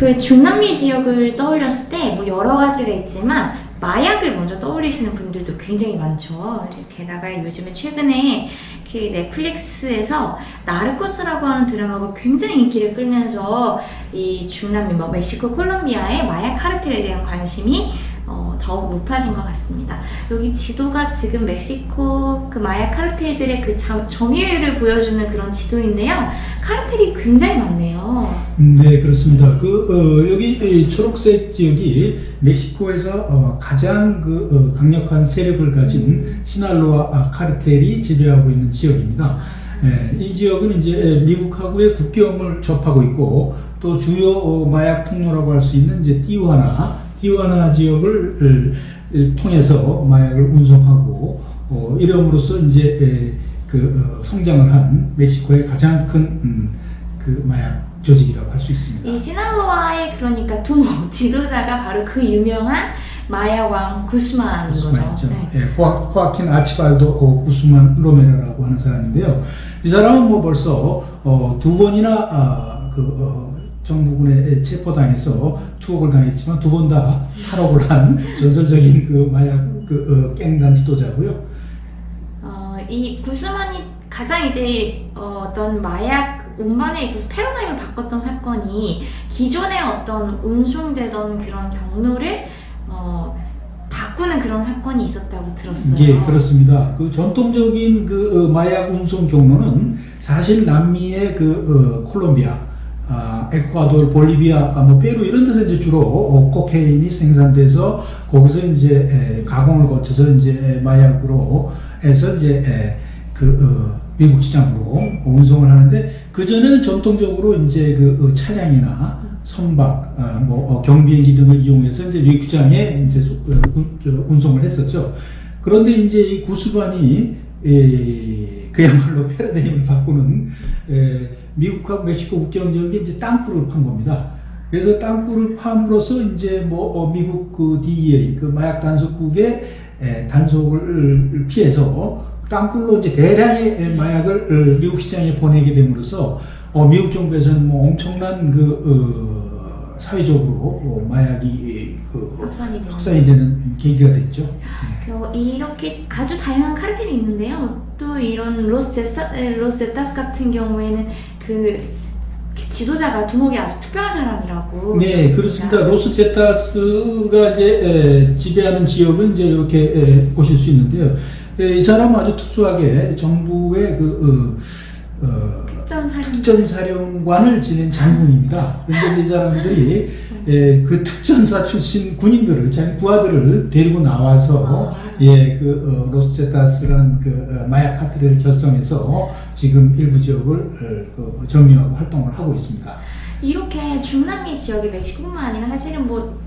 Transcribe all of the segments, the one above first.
그 중남미 지역을 떠올렸을 때 뭐 여러 가지가 있지만 마약을 먼저 떠올리시는 분들도 굉장히 많죠. 게다가 요즘에 최근에 그 넷플릭스에서 나르코스라고 하는 드라마가 굉장히 인기를 끌면서 이 중남미, 뭐 멕시코, 콜롬비아의 마약 카르텔에 대한 관심이 어, 더욱 높아진 것 같습니다. 여기 지도가 지금 멕시코 그 마약 카르텔들의 그 점- 점유율을 보여주는 그런 지도인데요. 카르텔이 굉장히 많네요. 네, 그렇습니다. 그 어, 여기 이 초록색 지역이 멕시코에서 어, 가장 그 어, 강력한 세력을 가진 시날로아 아, 카르텔이 지배하고 있는 지역입니다. 예, 이 지역은 이제 미국하고의 국경을 접하고 있고 또 주요 어, 마약 통로라고 할 수 있는 이제 티우아나, 티우아나 지역을 을, 통해서 마약을 운송하고 어, 이름으로써 이제 에, 그 어, 성장을 한 멕시코의 가장 큰 음, 그 마약 조직이라고 할 수 있습니다. 이 시날로아의 그러니까 두모 지도자가 바로 그 유명한 마야왕 구스만인 거죠. 구스만이죠. 네. 예, 호아, 호아 킨 아치발도 어, 구스만 로메로라고 하는 사람인데요. 이 사람은 뭐 벌써 어, 두 번이나 아, 그 어, 정부군에 체포당해서 투옥을 당했지만 두 번 다 탈옥을 한 전설적인 그 마약 그 어, 깽단 지도자고요. 어, 이 구스만이 가장 이제 어, 어떤 마약 운반에 있어서 패러다임을 바꿨던 사건이 기존의 어떤 운송되던 그런 경로를 어, 바꾸는 그런 사건이 있었다고 들었어요. 예, 그렇습니다. 그 전통적인 그 어, 마약 운송 경로는 사실 남미의 그 어, 콜롬비아, 아, 에콰도르, 볼리비아, 아, 뭐 페루 이런 데서 이제 주로 어, 코케인이 생산돼서 거기서 이제 에, 가공을 거쳐서 이제 마약으로 해서 이제 에, 그 어, 미국 시장으로 운송을 하는데 그 전에는 전통적으로 이제 그 어, 차량이나 선박, 아, 뭐 어, 경비행기 등을 이용해서 이제 미국 시장에 이제 소- 어, 운송을 했었죠. 그런데 이제 이 구스반이 에, 그야말로 패러다임을 바꾸는 에, 미국하고 멕시코 국경 지역에 이제 땅굴을 판 겁니다. 그래서 땅굴을 파므로써 이제 뭐 어, 미국 그 DEA 그 마약 단속국의 에, 단속을 피해서 땅굴로 이제 대량의 마약을 어, 미국 시장에 보내게 됨으로써 어, 미국 정부에서는 뭐 엄청난 그 어, 사회적으로 어, 마약이 그 확산이 되는. 확산이 되는 계기가 됐죠. 그 이렇게 아주 다양한 카르텔이 있는데요. 또 이런 로스테타스 같은 경우에는 그, 그 지도자가 두목이 아주 특별한 사람이라고. 네, 들었습니다. 그렇습니다. 로스 제타스가 이제 에, 지배하는 지역은 이제 이렇게 에, 보실 수 있는데요. 에, 이 사람은 아주 특수하게 정부의 그 어, 어, 특전 사령. 특전사령관을 지낸 장군입니다. 그런데 이 사람들이 에, 그 특전사 출신 군인들을 자기 부하들을 데리고 나와서 아. 예, 그 어, 로스제타스라는 그 어, 마약 카트를 결성해서 지금 일부 지역을 어, 그 점유하고 활동을 하고 있습니다. 이렇게 중남미 지역이 멕시코뿐만 아니라 사실은 뭐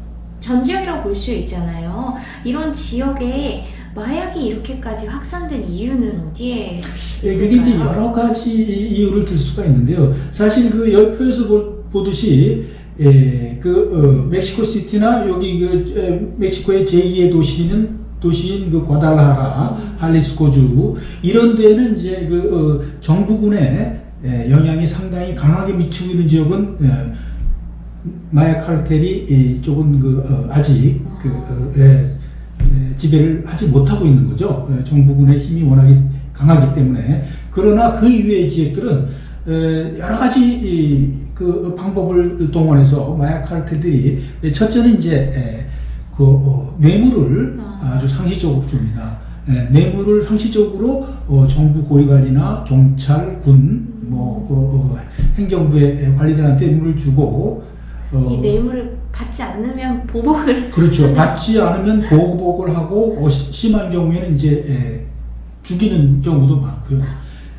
전 지역이라고 볼 수 있잖아요. 이런 지역에 마약이 이렇게까지 확산된 이유는 어디에 예, 있을까요? 그게 이제 여러 가지 이유를 들 수가 있는데요. 사실 그 열표에서 보- 보듯이 예, 그 어, 멕시코 시티나 여기 그 에, 멕시코의 제2의 도시는 도시인 그 과달라하라, 할리스코주 이런 데는 이제 그 어, 정부군의 에, 영향이 상당히 강하게 미치고 있는 지역은 에, 마약 카르텔이 이 쪽은 그 어, 아직 그 어, 예, 예, 지배를 하지 못하고 있는 거죠. 예, 정부군의 힘이 워낙에 강하기 때문에 그러나 그 이외의 지역들은 에, 여러 가지 이, 그 방법을 동원해서 마약 카르텔들이 예, 첫째는 이제 에, 그 어, 뇌물을 아. 아주 상시적으로 줍니다. 예, 뇌물을 상시적으로 어, 정부 고위관리나 경찰, 군, 뭐 그, 어, 행정부의 관리들한테 뇌물을 주고 어, 이 뇌물을 받지 않으면 보복을 그렇죠. 받지 않으면 보복을 하고 어, 시- 심한 경우에는 이제 에, 죽이는 경우도 많고요.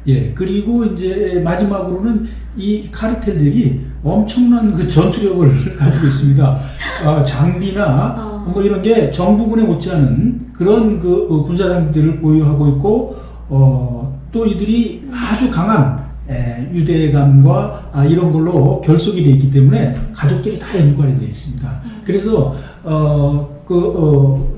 예 그리고 이제 마지막으로는 이 카르텔들이 엄청난 그 전투력을 가지고 있습니다. 어, 장비나 어. 뭐 이런 게 정부군에 못지않은 그런 그 어, 군사장비들을 보유하고 있고 어, 또 이들이 아주 강한 에, 유대감과 아, 이런 걸로 결속이 되어 있기 때문에 가족들이 다 연관이 되어 있습니다. 그래서 어, 그 어,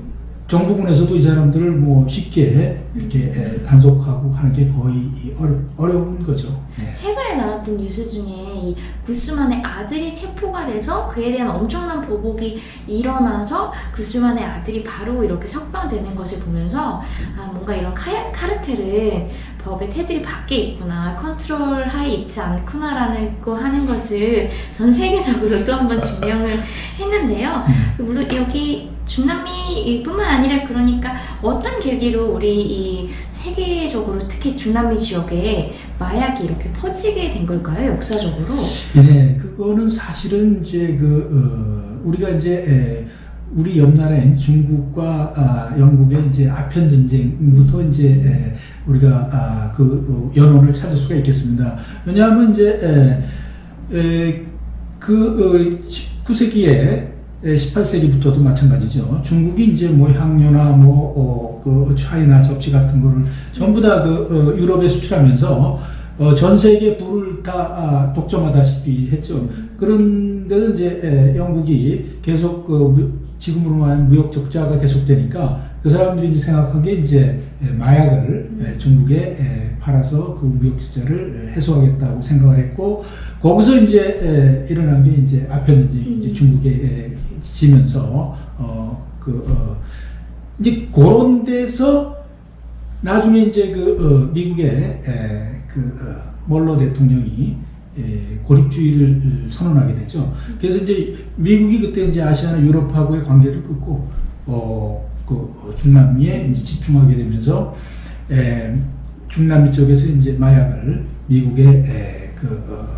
정부군에서도 이 사람들을 뭐 쉽게 이렇게 에, 단속하고 하는 게 거의 어려, 어려운 거죠. 예. 최근에 나왔던 뉴스 중에 이 구스만의 아들이 체포가 돼서 그에 대한 엄청난 보복이 일어나서 구스만의 아들이 바로 이렇게 석방되는 것을 보면서 아 뭔가 이런 카, 카르텔은 법의 테두리 밖에 있구나 컨트롤 하에 있지 않구나라는 거 하는 것을 전 세계적으로 또 한번 증명을 했는데요. 물론 여기 중남미뿐만 아니라 그러니까 어떤 계기로 우리 이 세계적으로 특히 중남미 지역에 마약이 이렇게 퍼지게 된 걸까요? 역사적으로? 네, 그거는 사실은 이제 그 어, 우리가 이제 에, 우리 옆 나라인 중국과 아, 영국의 이제 아편 전쟁부터 이제 에, 우리가 아, 그 어, 연원을 찾을 수가 있겠습니다. 왜냐하면 이제 에, 에, 그 어, 19세기에 18세기부터도 마찬가지죠. 중국이 이제 뭐 향료나 뭐, 어, 그 차이나 접시 같은 거를 전부 다 그, 어, 유럽에 수출하면서 어, 전 세계 불을 다 아, 독점하다시피 했죠. 그런데도 이제 에, 영국이 계속 그 무- 지금으로 말하면 무역 적자가 계속되니까 그 사람들이 이제 게 이제 에, 마약을 에, 중국에 에, 팔아서 그 무역 적자를 해소하겠다고 생각을 했고 거기서 이제 에, 일어난 게 이제 전쟁이 이제 중국에 에, 지면서 어 그 어, 이제 그런 데서 나중에 이제 그 어, 미국의 에, 그 어, 멀로 대통령이 에, 고립주의를 선언하게 되죠. 그래서 이제 미국이 그때 이제 아시아나 유럽하고의 관계를 끊고 어, 그 어, 중남미에 이제 집중하게 되면서 에, 중남미 쪽에서 이제 마약을 미국에 에, 그 어,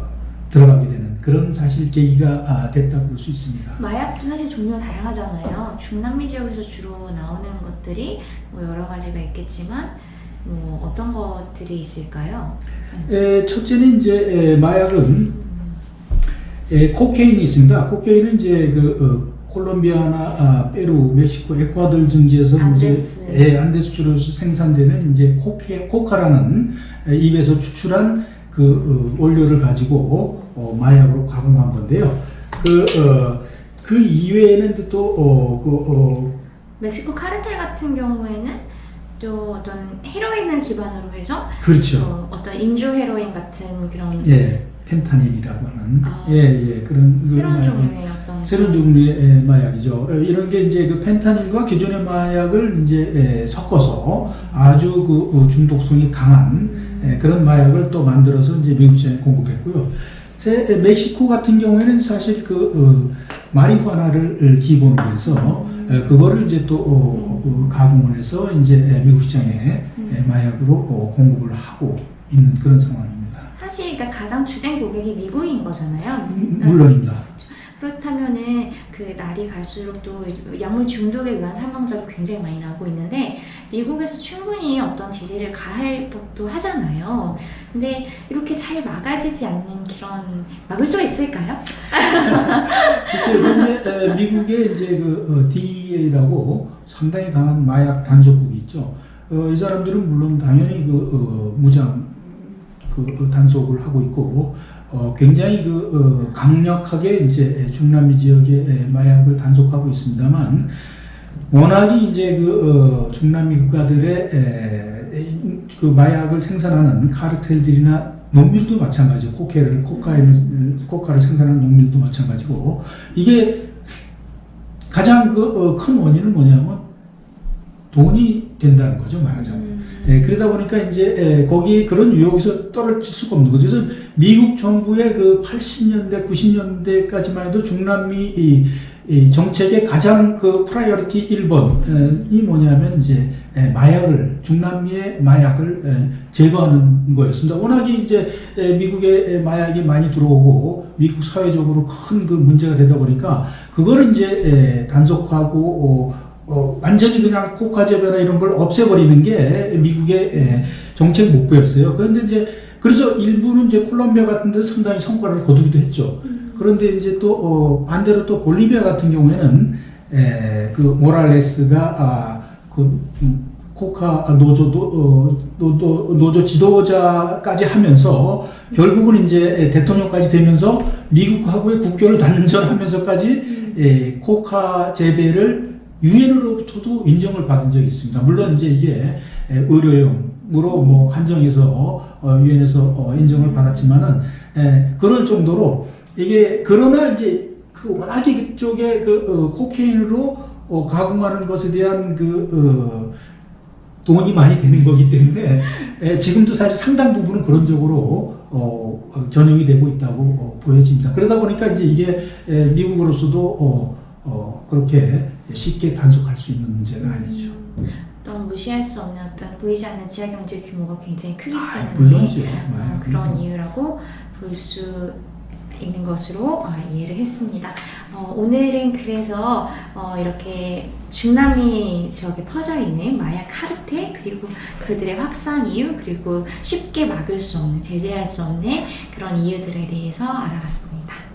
들어가게 되는 그런 사실 계기가 아, 됐다고 볼 수 있습니다. 마약도 사실 종류가 다양하잖아요. 중남미 지역에서 주로 나오는 것들이 뭐 여러 가지가 있겠지만 뭐 어떤 것들이 있을까요? 에, 첫째는 이제 에, 마약은 에, 코케인이 있습니다. 코케인은 이제 그 어, 콜롬비아나 아, 페루, 멕시코, 에콰도르 등지에서 안데스. 이제 예, 안데스 주로 생산되는 이제 코케 코카라는 에, 입에서 추출한 그 어, 원료를 가지고 어, 마약으로 가공한 건데요. 그, 어, 그 이외에는 또 어, 그, 어, 멕시코 카르텔 같은 경우에는 또 어떤 헤로인을 기반으로 해서 그렇죠. 어, 어떤 인조 헤로인 같은 그런 예, 펜타닐이라고 하는 아. 예, 예, 그런 그 새로운 종류의 어떤 새로운 종류의 에, 마약이죠. 에, 이런 게 이제 그 펜타닐과 기존의 마약을 이제 에, 섞어서 아주 그 어, 중독성이 강한 에, 그런 마약을 또 만들어서 이제 미국 시장에 공급했고요. 세- 에, 멕시코 같은 경우에는 사실 그 어, 마리화나를 기본으로 해서 에, 그거를 이제 또 어, 어, 가공을 해서 이제 에, 미국 시장에 에, 마약으로 어, 공급을 하고 있는 그런 상황입니다. 사실 그러니까 가장 주된 고객이 미국인 거잖아요. 음, 물론입니다. 그렇다면은 그 날이 갈수록 또 약물 중독에 의한 사망자가 굉장히 많이 나오고 있는데 미국에서 충분히 어떤 제재를 가할 법도 하잖아요. 근데 이렇게 잘 막아지지 않는 그런 막을 수가 있을까요? 글쎄요, 현재 에, 미국에 이제 그 어, DEA라고 상당히 강한 마약 단속국이 있죠. 어, 이 사람들은 물론 당연히 그 어, 무장 그 어, 단속을 하고 있고 어, 굉장히 그 어, 강력하게 이제 중남미 지역의 에, 마약을 단속하고 있습니다만 워낙이 이제 그 어, 중남미 국가들의 에, 에, 그 마약을 생산하는 카르텔들이나 농밀도 마찬가지고 코케를 코카인을 코카를 생산하는 농밀도 마찬가지고 이게 가장 그큰 원인은 뭐냐면 돈이 된다는 거죠 말하자면. 예, 그러다 보니까 이제 예, 거기 그런 유혹에서 떨어질 수가 없는 거죠. 그래서 미국 정부의 그 80년대, 90년대까지만 해도 중남미 이, 이 정책의 가장 그 프라이어리티 1번이 뭐냐면 이제 예, 마약을 중남미의 마약을 예, 제거하는 거였습니다. 워낙에 이제 예, 미국에 예, 마약이 많이 들어오고 미국 사회적으로 큰 그 문제가 되다 보니까 그거를 이제 예, 단속하고 어, 어, 완전히 그냥 코카제베나 이런 걸 없애버리는 게 미국의 에, 정책 목표였어요. 그런데 이제 그래서 일부는 이제 콜롬비아 같은 데서 상당히 성과를 거두기도 했죠. 그런데 이제 또 어, 반대로 또 볼리비아 같은 경우에는 에, 그 모랄레스가 아, 그 음, 코카 노조 도, 어, 노조, 노조 지도자까지 하면서 결국은 이제 대통령까지 되면서 미국하고의 국교를 단절하면서까지 에, 코카 재배를 유엔으로부터도 인정을 받은 적이 있습니다. 물론 이제 이게 에, 의료용으로 뭐 한정해서 어, 유엔에서 어, 인정을 받았지만은 에, 그럴 정도로 이게 그러나 이제 그 워낙에 그쪽에 그 어, 코케인으로 어, 가공하는 것에 대한 그 어, 돈이 많이 되는 거기 때문에 에, 지금도 사실 상당 부분은 그런 쪽으로 어, 어, 전용이 되고 있다고 어, 보여집니다. 그러다 보니까 이제 이게 에, 미국으로서도 어, 어, 그렇게 쉽게 단속할 수 있는 문제가 아니죠. 어떤 무시할 수 없는 어떤 보이지 않는 지하 경제 규모가 굉장히 크기 아, 때문에. 어, 네. 그런 음. 이유라고 볼 수 있는 것으로 아, 이해를 했습니다. 어, 오늘은 그래서 어, 이렇게 중남미 지역에 퍼져 있는 마약 카르텔 그리고 그들의 확산 이유 그리고 쉽게 막을 수 없는 제재할 수 없는 그런 이유들에 대해서 알아봤습니다.